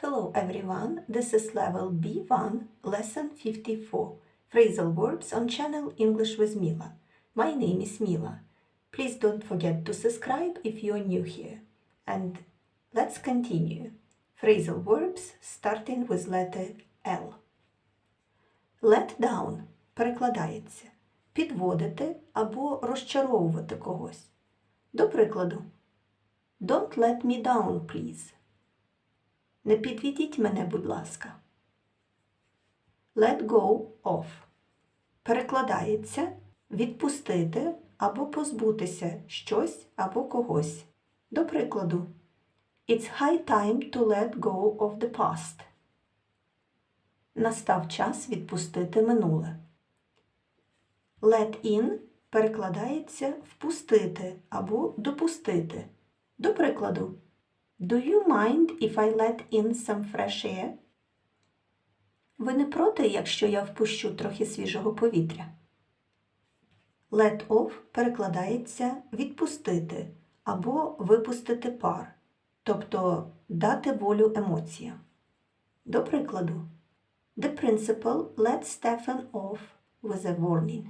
Hello everyone, this is level B1, lesson 54, phrasal verbs on channel English with Mila. My name is Mila. Please don't forget to subscribe if you're new here. And let's continue. Phrasal verbs starting with letter L. Let down перекладається підводити або розчаровувати когось. До прикладу, Don't let me down, please. Не підведіть мене, будь ласка. Let go of. Перекладається відпустити або позбутися щось або когось. До прикладу, It's high time to let go of the past. Настав час відпустити минуле. Let in перекладається впустити або допустити. До прикладу, Do you mind if I let in some fresh air? Ви не проти, якщо я впущу трохи свіжого повітря? Let off перекладається відпустити або випустити пар, тобто дати волю емоціям. До прикладу, The principal let Stefan off with a warning.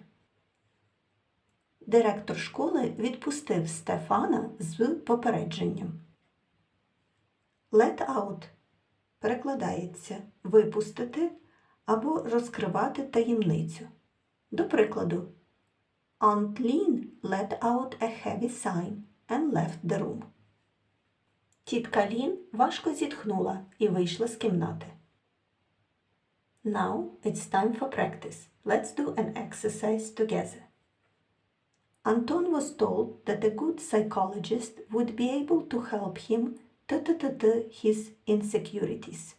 Директор школи відпустив Стефана з попередженням. Let out перекладається випустити або розкривати таємницю. До прикладу, Aunt Lynn let out a heavy sign and left the room. Тітка Лін важко зітхнула і вийшла з кімнати. Now it's time for practice. Let's do an exercise together. Anton was told that a good psychologist would be able to help him his insecurities.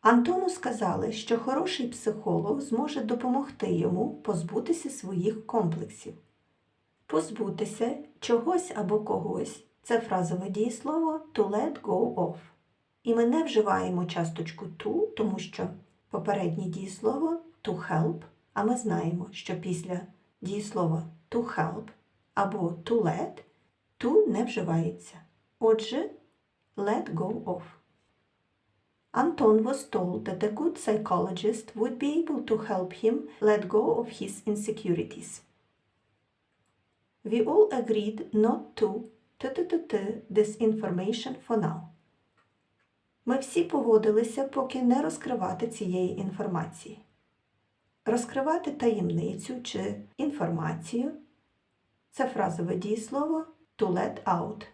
Антону сказали, що хороший психолог зможе допомогти йому позбутися своїх комплексів. Позбутися чогось або когось це фразове дієслово to let go of. І ми не вживаємо часточку to, тому що попереднє дієслово to help, а ми знаємо, що після дієслова to help або to let to не вживається. Отже, let go of. Anton was told that a good psychologist would be able to help him let go of his insecurities. We all agreed not to tt this information for now. Ми всі погодилися поки не розкривати цієї інформації. Розкривати таємницю чи інформацію це фразове дієслово to let out.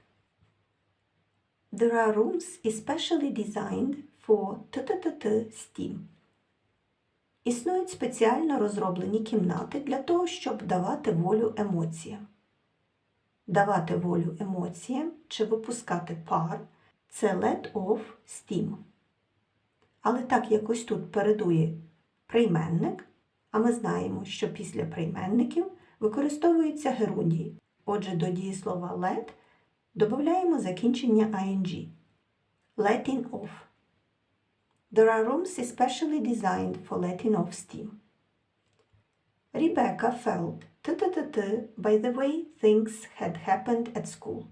There are rooms especially designed for tt STEAM. Існують спеціально розроблені кімнати для того, щоб давати волю емоціям. Давати волю емоціям чи випускати пар це let off steam. Але так як ось тут передує прийменник, а ми знаємо, що після прийменників використовуються герундії. Отже, до дієслова let додаємо закінчення ing. Letting off. There are rooms especially designed for letting off steam. Rebecca felt tt by the way things had happened at school.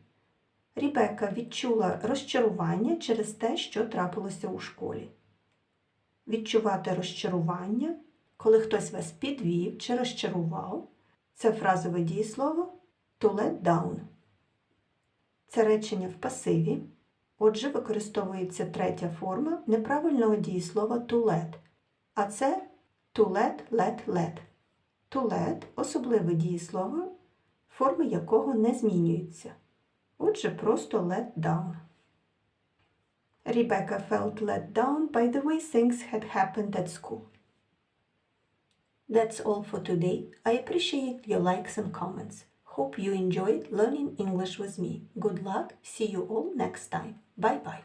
Рібека відчула розчарування через те, що трапилося у школі. Відчувати розчарування, коли хтось вас підвів чи розчарував, це фразове дієслово to let down. Це речення в пасиві. Отже, використовується третя форма неправильного дієслова to let. А це to let, let, let. To let особливе дієслово, форми якого не змінюються. Отже, просто let down. Rebecca felt let down by the way things had happened at school. That's all for today. I appreciate your likes and comments. Hope you enjoyed learning English with me. Good luck. See you all next time. Bye bye.